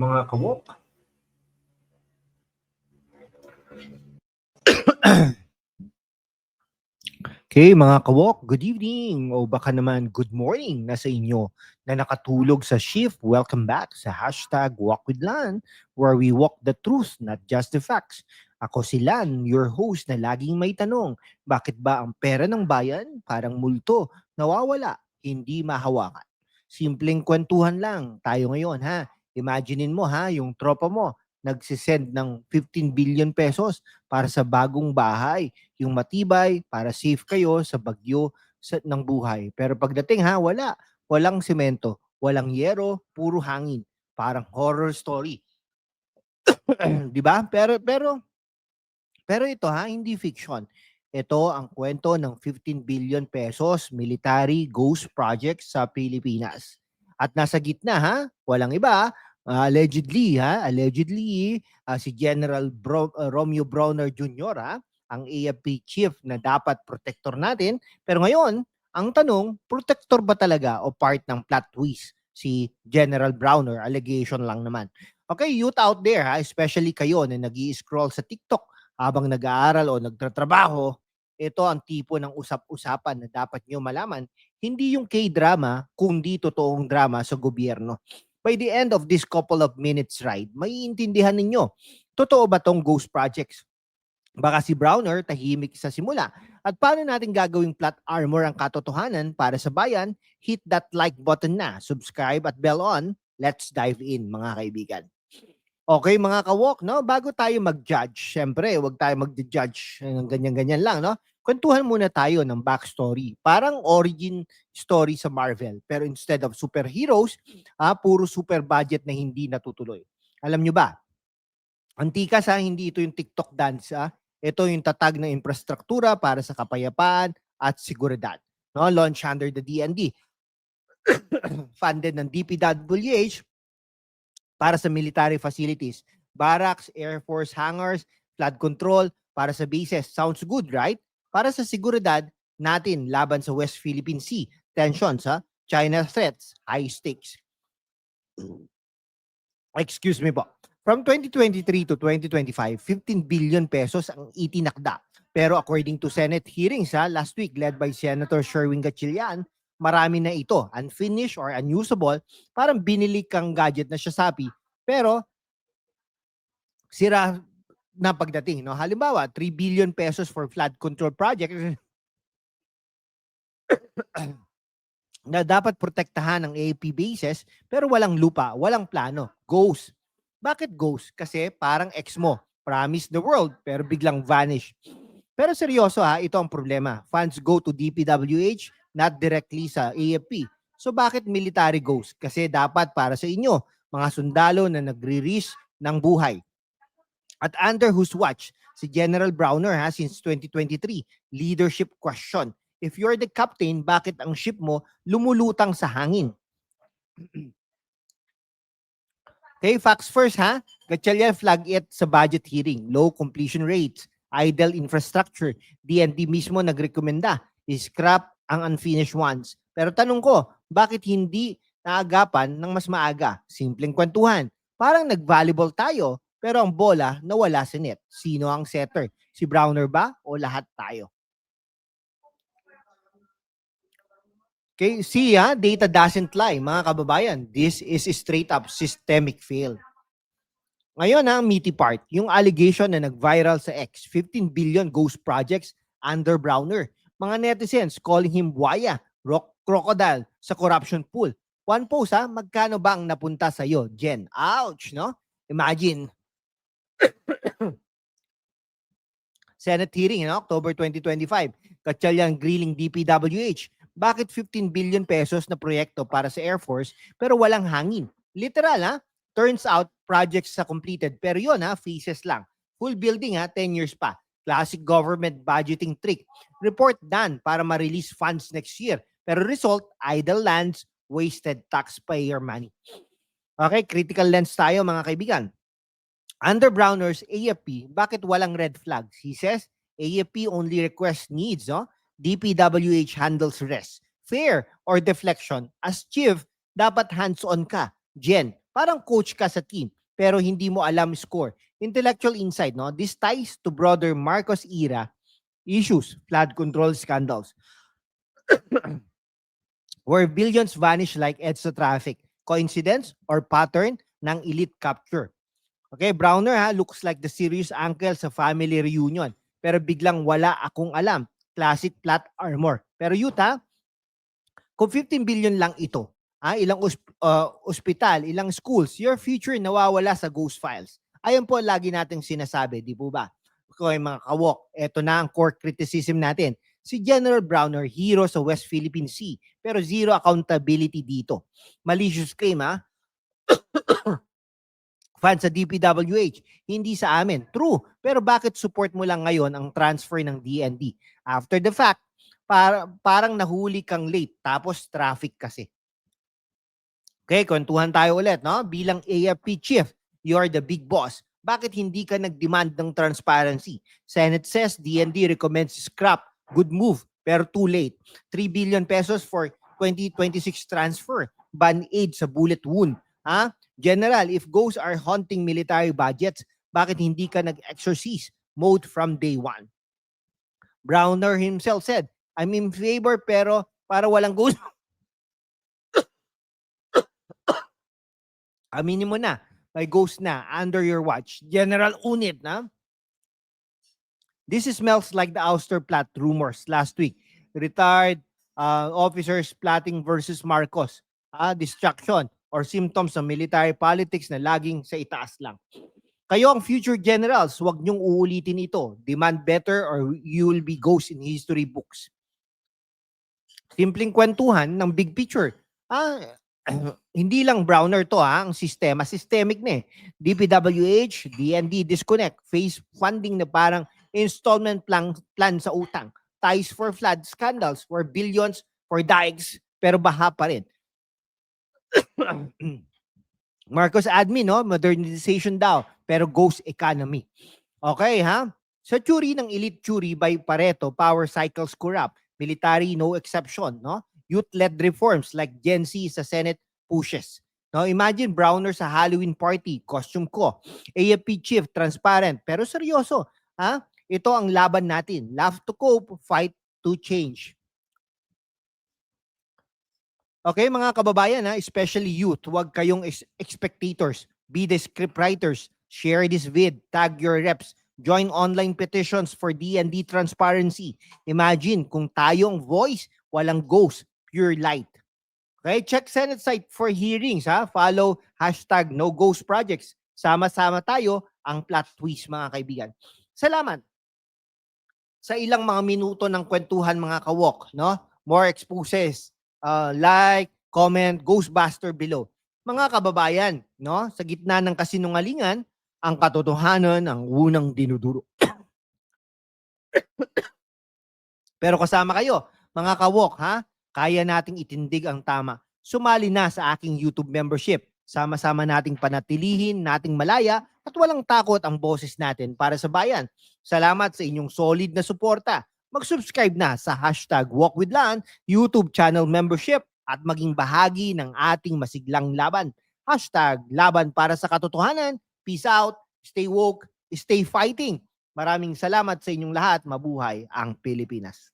Mga kawok. Okay, mga kawok, good evening o baka naman good morning na sa inyo na nakatulog sa shift. Welcome back sa hashtag Walk with Lan where we walk the truth, not just the facts. Ako si Lan, your host na laging may tanong, bakit ba ang pera ng bayan parang multo, nawawala, hindi mahawakan? Simpleng kwentuhan lang tayo ngayon ha. Imaginein mo ha, yung tropa mo nagsisend ng 15 billion pesos para sa bagong bahay, yung matibay para safe kayo sa bagyo sa, ng buhay. Pero pagdating ha, wala. Walang semento, walang yero, puro hangin. Parang horror story. 'Di ba? Pero pero pero ito ha, hindi fiction. Ito ang kwento ng 15 billion pesos military ghost project sa Pilipinas. At nasa gitna ha, walang iba, ah, allegedly ha, allegedly ah, si General Bro- ah, Romeo Browner Jr. ha, ang AFP chief na dapat protector natin. Pero ngayon, ang tanong, protector ba talaga o part ng plot twist si General Browner? Allegation lang naman. Okay, youth out there ha, especially kayo na nag scroll sa TikTok habang nag-aaral o nagtatrabaho, ito ang tipo ng usap-usapan na dapat nyo malaman. Hindi yung K-drama, kundi totoong drama sa gobyerno. By the end of this couple of minutes ride, maiintindihan ninyo, totoo ba tong ghost projects? Baka si Browner tahimik sa simula. At paano natin gagawing plot armor ang katotohanan para sa bayan? Hit that like button na, subscribe at bell on. Let's dive in mga kaibigan. Okay mga kawok, no? Bago tayo mag-judge, syempre, wag tayo mag-judge ng ganyan-ganyan lang, no? Kwentuhan muna tayo ng backstory. Parang origin story sa Marvel. Pero instead of superheroes, ah, puro super budget na hindi natutuloy. Alam nyo ba? Antikas ha, hindi ito yung TikTok dance ha. Ito yung tatag ng infrastruktura para sa kapayapaan at seguridad. No? Launch under the DND. Funded ng DPWH para sa military facilities. Barracks, Air Force hangars, flood control para sa bases. Sounds good, right? Para sa seguridad natin laban sa West Philippine Sea. Tensions, ha? China threats, high stakes. Excuse me po. From 2023 to 2025, 15 billion pesos ang itinakda. Pero according to Senate hearings ha, last week led by Senator Sherwin Gatchalian, marami na ito, unfinished or unusable, parang binili kang gadget na Shopee, pero sira na pagdating. No? Halimbawa, 3 billion pesos for flood control project na dapat protektahan ng AAP bases pero walang lupa, walang plano. Ghost. Bakit ghost? Kasi parang ex mo, promise the world pero biglang vanish. Pero seryoso ha, ito ang problema. Funds go to DPWH, not directly sa AFP. So bakit military ghost? Kasi dapat para sa inyo, mga sundalo na nagre-risk ng buhay. At under whose watch? Si General Browner ha, since 2023, leadership question. If you're the captain, bakit ang ship mo lumulutang sa hangin? okay, facts first ha. Gatchalian flag it sa budget hearing. Low completion rates, idle infrastructure. DND mismo nagrekomenda. Scrap ang unfinished ones. Pero tanong ko, bakit hindi naagapan ng mas maaga? Simpleng kwentuhan. Parang nag-volleyball tayo, pero ang bola nawala sa net. Sino ang setter? Si Browner ba o lahat tayo? Okay, see ha, data doesn't lie, mga kababayan. This is straight up systemic fail. Ngayon ang meaty part, yung allegation na nag-viral sa X, 15 billion ghost projects under Browner. Mga netizens calling him buaya, rock, crocodile sa corruption pool. One post ha, magkano ba ang napunta sa iyo, Jen? Ouch, no? Imagine. Senate hearing in October 2025. Gatchalian grilling DPWH. Bakit 15 billion pesos na proyekto para sa Air Force pero walang hangin? Literal ha? Turns out projects sa completed pero yun ha, phases lang. Full building ha, 10 years pa. Classic government budgeting trick. Report done para ma-release funds next year. Pero result, idle lands, wasted taxpayer money. Okay, critical lens tayo mga kaibigan. Under Browner's AFP, bakit walang red flags? He says, AFP only requests needs, no? DPWH handles rest. fair or deflection. As chief, dapat hands-on ka. Jen, parang coach ka sa team pero hindi mo alam score. Intellectual insight, no? This ties to broader Marcos era issues, flood control scandals, where billions vanish like EDSA traffic. Coincidence or pattern ng elite capture? Okay, Browner ha, looks like the serious uncle sa family reunion. Pero biglang wala akong alam. Classic plot armor. Pero Yuta, kung 15 billion lang ito, ah, ilang uh, ospital, ilang schools, your future nawawala sa ghost files. Ayan po lagi nating sinasabi, di po ba? Okay, mga kawok, eto na ang core criticism natin. Si General Browner, hero sa West Philippine Sea, pero zero accountability dito. Malicious claim, ha? Fan sa DPWH, hindi sa amin. True, pero bakit support mo lang ngayon ang transfer ng DND? After the fact, para, parang nahuli kang late, tapos traffic kasi. Okay, kwentuhan tayo ulit, no? Bilang AFP chief, you are the big boss. Bakit hindi ka nag-demand ng transparency? Senate says DND recommends scrap. Good move, pero too late. 3 billion pesos for 2026 transfer. Ban-aid sa bullet wound. Ha? General, if ghosts are haunting military budgets, bakit hindi ka nag-exorcise mode from day one? Browner himself said, I'm in favor pero para walang ghost. Aminin mo na, may ghost na under your watch. General Unit na. This smells like the ouster plot rumors last week. Retired uh, officers plotting versus Marcos. Ah, distraction or symptoms ng military politics na laging sa itaas lang. Kayo ang future generals, huwag niyong uulitin ito. Demand better or you will be ghost in history books. Simpleng kwentuhan ng big picture. Ah, hindi lang Browner to ha, ang sistema, systemic na eh. DPWH, DND disconnect, face funding na parang installment plan, plan sa utang. Ties for flood scandals for billions for dikes pero baha pa rin. Marcos admin, no? Modernization daw, pero ghost economy. Okay, ha? Sa theory ng elite theory by Pareto, power cycles corrupt. Military, no exception, no? Youth-led reforms like Gen Z sa Senate pushes. No, imagine Browner sa Halloween party, costume ko. AFP chief, transparent, pero seryoso. Ha? Ito ang laban natin. Laugh to cope, fight to change. Okay, mga kababayan, ha? especially youth, huwag kayong spectators. Be the scriptwriters. Share this vid. Tag your reps. Join online petitions for D&D transparency. Imagine kung tayong voice, walang ghost, pure light. Okay, check Senate site for hearings. Ha? Follow hashtag no ghost projects. Sama-sama tayo ang plot twist, mga kaibigan. Salamat sa ilang mga minuto ng kwentuhan mga kawok, no? More exposes, uh, like, comment, Ghostbuster below. Mga kababayan, no? Sa gitna ng kasinungalingan, ang katotohanan ang unang dinuduro. Pero kasama kayo, mga kawok, ha? Kaya nating itindig ang tama. Sumali na sa aking YouTube membership. Sama-sama nating panatilihin, nating malaya at walang takot ang boses natin para sa bayan. Salamat sa inyong solid na suporta. Mag-subscribe na sa hashtag WalkWithLan YouTube channel membership at maging bahagi ng ating masiglang laban. Hashtag laban para sa katotohanan. Peace out, stay woke, stay fighting. Maraming salamat sa inyong lahat. Mabuhay ang Pilipinas.